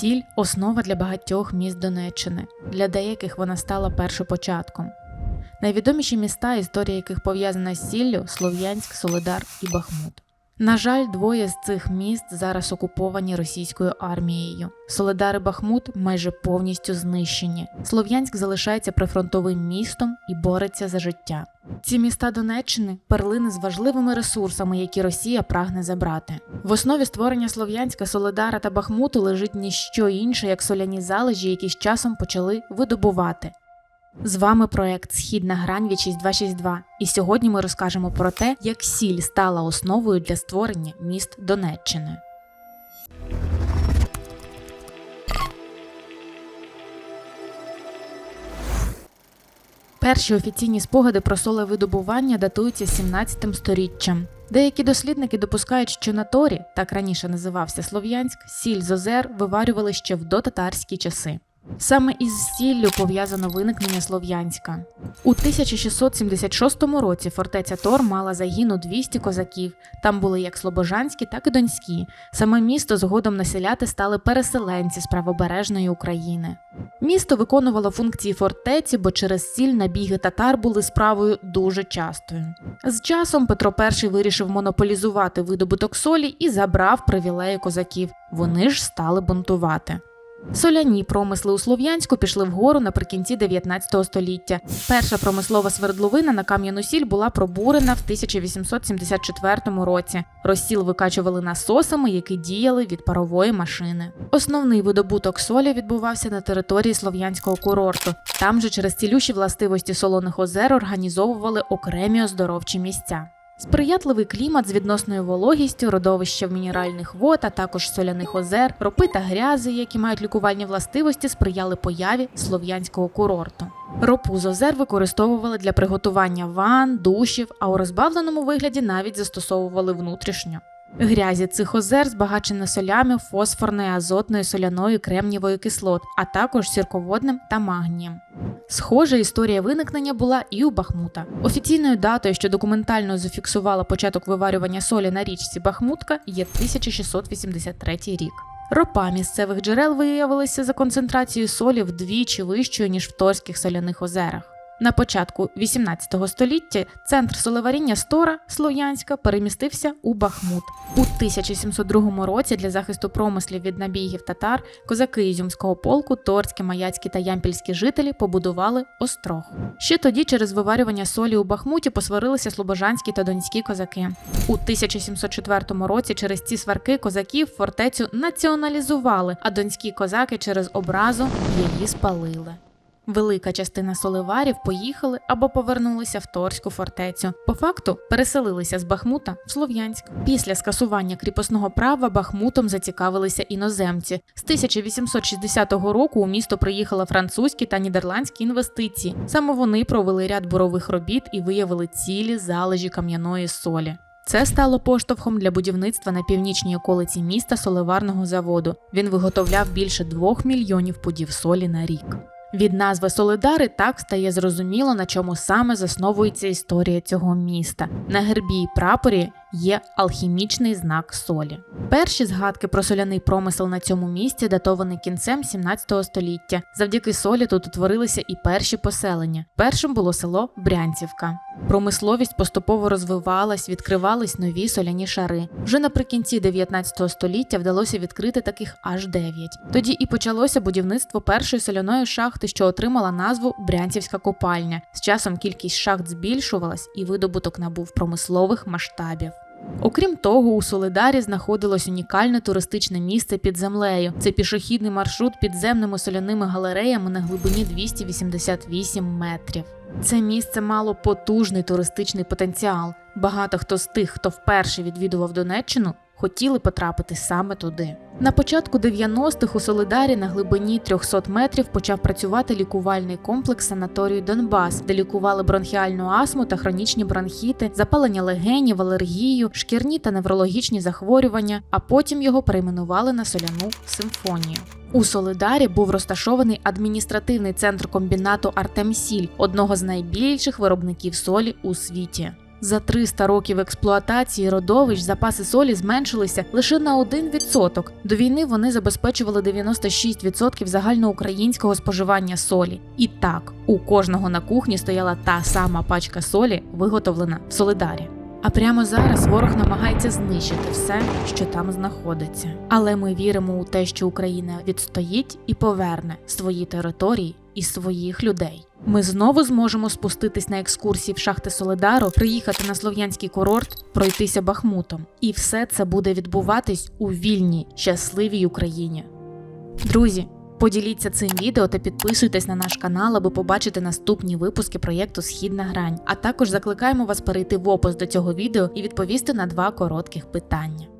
Сіль основа для багатьох міст Донеччини. Для деяких вона стала першопочатком. Найвідоміші міста, історія яких пов'язана з сіллю Слов'янськ, Солидар і Бахмут. На жаль, двоє з цих міст зараз окуповані російською армією. Солидар і Бахмут майже повністю знищені. Слов'янськ залишається прифронтовим містом і бореться за життя. Ці міста Донеччини перлини з важливими ресурсами, які Росія прагне забрати. В основі створення Слов'янська, Солидара та Бахмуту лежить ніщо інше, як соляні залежі, які з часом почали видобувати. З вами проект Східна грань від 6262 і сьогодні ми розкажемо про те, як сіль стала основою для створення міст Донеччини. Перші офіційні спогади про солевидобування датуються 17 сторіччям. Деякі дослідники допускають, що на Торі, так раніше називався Слов'янськ, сіль з озер виварювали ще в дотатарські часи. Саме із сіллю пов'язано виникнення Слов'янська. У 1676 році фортеця Тор мала загіну 200 козаків. Там були як слобожанські, так і донські. Саме місто згодом населяти стали переселенці з правобережної України. Місто виконувало функції фортеці, бо через сіль набіги татар були справою дуже частою. З часом Петро І вирішив монополізувати видобуток солі і забрав привілеї козаків. Вони ж стали бунтувати. Соляні промисли у Слов'янську пішли вгору наприкінці 19 століття. Перша промислова свердловина на кам'яну сіль була пробурена в 1874 році. Розсіл викачували насосами, які діяли від парової машини. Основний видобуток солі відбувався на території слов'янського курорту. Там же через цілющі властивості солоних озер організовували окремі оздоровчі місця. Сприятливий клімат з відносною вологістю, родовище в мінеральних вод, а також соляних озер, ропи та грязи, які мають лікувальні властивості, сприяли появі слов'янського курорту. Ропу з озер використовували для приготування ван, душів, а у розбавленому вигляді навіть застосовували внутрішньо. Грязі цих озер збагачені солями фосфорної, азотної, соляною, і кремнієвої кислот, а також сірководним та магнієм. Схожа історія виникнення була і у Бахмута. Офіційною датою, що документально зафіксувала початок виварювання солі на річці Бахмутка, є 1683 рік. Ропа місцевих джерел виявилася за концентрацією солі вдвічі вищою, ніж в Торських соляних озерах. На початку 18 століття центр солеваріння Стора Слов'янська перемістився у Бахмут. У 1702 році для захисту промислів від набігів татар козаки Ізюмського полку, торські, маяцькі та ямпільські жителі побудували острог. Ще тоді через виварювання солі у Бахмуті посварилися слобожанські та донські козаки. У 1704 році через ці сварки козаків фортецю націоналізували, а донські козаки через образу її спалили. Велика частина соливарів поїхали або повернулися в Торську фортецю. По факту переселилися з Бахмута в Слов'янськ. Після скасування кріпосного права Бахмутом зацікавилися іноземці. З 1860 року у місто приїхали французькі та нідерландські інвестиції. Саме вони провели ряд бурових робіт і виявили цілі залежі кам'яної солі. Це стало поштовхом для будівництва на північній околиці міста соливарного заводу. Він виготовляв більше 2 мільйонів пудів солі на рік. Від назви Солидари так стає зрозуміло, на чому саме засновується історія цього міста. На гербі і прапорі є алхімічний знак солі. Перші згадки про соляний промисел на цьому місці датовані кінцем 17 століття. Завдяки солі тут утворилися і перші поселення. Першим було село Брянцівка. Промисловість поступово розвивалась, відкривались нові соляні шари. Вже наприкінці 19 століття вдалося відкрити таких аж 9. Тоді і почалося будівництво першої соляної шахти, що отримала назву Брянцівська копальня. З часом кількість шахт збільшувалась і видобуток набув промислових масштабів. Окрім того, у Солидарі знаходилось унікальне туристичне місце під землею. Це пішохідний маршрут підземними соляними галереями на глибині 288 метрів. Це місце мало потужний туристичний потенціал. Багато хто з тих, хто вперше відвідував Донеччину, хотіли потрапити саме туди. На початку 90-х у Солидарі на глибині 300 метрів почав працювати лікувальний комплекс санаторію Донбас, де лікували бронхіальну астму та хронічні бронхіти, запалення легенів, алергію, шкірні та неврологічні захворювання, а потім його перейменували на соляну симфонію. У Солидарі був розташований адміністративний центр комбінату Артемсіль, одного з найбільших виробників солі у світі. За 300 років експлуатації родовищ запаси солі зменшилися лише на 1%. До війни вони забезпечували 96% загальноукраїнського споживання солі. І так, у кожного на кухні стояла та сама пачка солі, виготовлена в Солидарі. А прямо зараз ворог намагається знищити все, що там знаходиться. Але ми віримо у те, що Україна відстоїть і поверне свої території і своїх людей. Ми знову зможемо спуститись на екскурсії в шахти Солидару, приїхати на слов'янський курорт, пройтися Бахмутом. І все це буде відбуватись у вільній, щасливій Україні. Друзі, поділіться цим відео та підписуйтесь на наш канал, аби побачити наступні випуски проєкту Східна грань. А також закликаємо вас перейти в опис до цього відео і відповісти на два коротких питання.